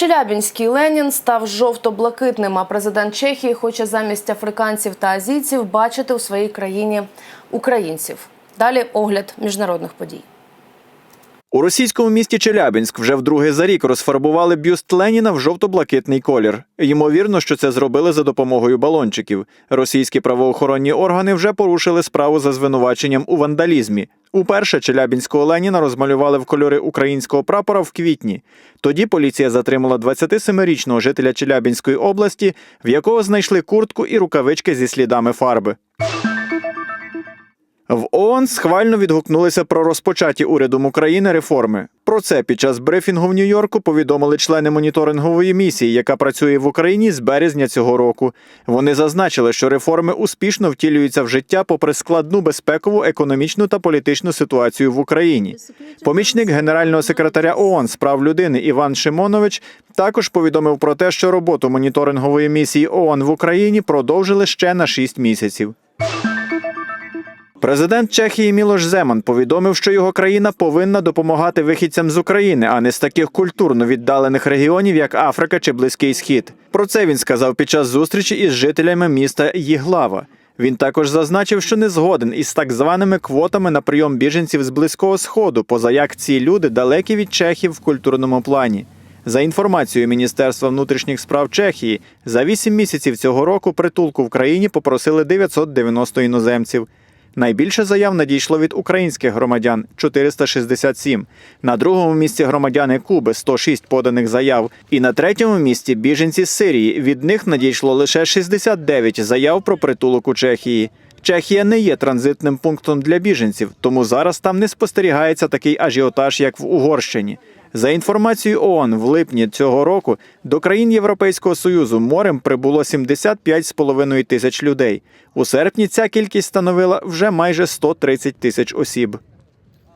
Челябінський Ленін став жовто-блакитним, а президент Чехії хоче замість африканців та азійців бачити у своїй країні українців. Далі огляд міжнародних подій. У російському місті Челябінськ вже вдруге за рік розфарбували бюст Леніна в жовто-блакитний колір. Ймовірно, що це зробили за допомогою балончиків. Російські правоохоронні органи вже порушили справу за звинуваченням у вандалізмі. Уперше Челябінського Леніна розмалювали в кольори українського прапора в квітні. Тоді поліція затримала 27-річного жителя Челябінської області, в якого знайшли куртку і рукавички зі слідами фарби. В ООН схвально відгукнулися про розпочаті урядом України реформи. Про це під час брифінгу в Нью-Йорку повідомили члени моніторингової місії, яка працює в Україні з березня цього року. Вони зазначили, що реформи успішно втілюються в життя попри складну безпекову, економічну та політичну ситуацію в Україні. Помічник генерального секретаря ООН з прав людини Іван Шимонович також повідомив про те, що роботу моніторингової місії ООН в Україні продовжили ще на 6 місяців. Президент Чехії Мілош Земан повідомив, що його країна повинна допомагати вихідцям з України, а не з таких культурно віддалених регіонів, як Африка чи Близький Схід. Про це він сказав під час зустрічі із жителями міста Їглава. Він також зазначив, що не згоден із так званими квотами на прийом біженців з близького сходу, поза як ці люди далекі від чехів в культурному плані. За інформацією Міністерства внутрішніх справ Чехії, за 8 місяців цього року притулку в країні попросили 990 іноземців. Найбільше заяв надійшло від українських громадян 467. На другому місці громадяни Куби 106 поданих заяв. І на третьому місці біженці з Сирії. Від них надійшло лише 69 заяв про притулок у Чехії. Чехія не є транзитним пунктом для біженців, тому зараз там не спостерігається такий ажіотаж, як в Угорщині. За інформацією ООН, в липні цього року до країн Європейського Союзу морем прибуло 75,5 тисяч людей. У серпні ця кількість становила вже майже 130 тисяч осіб.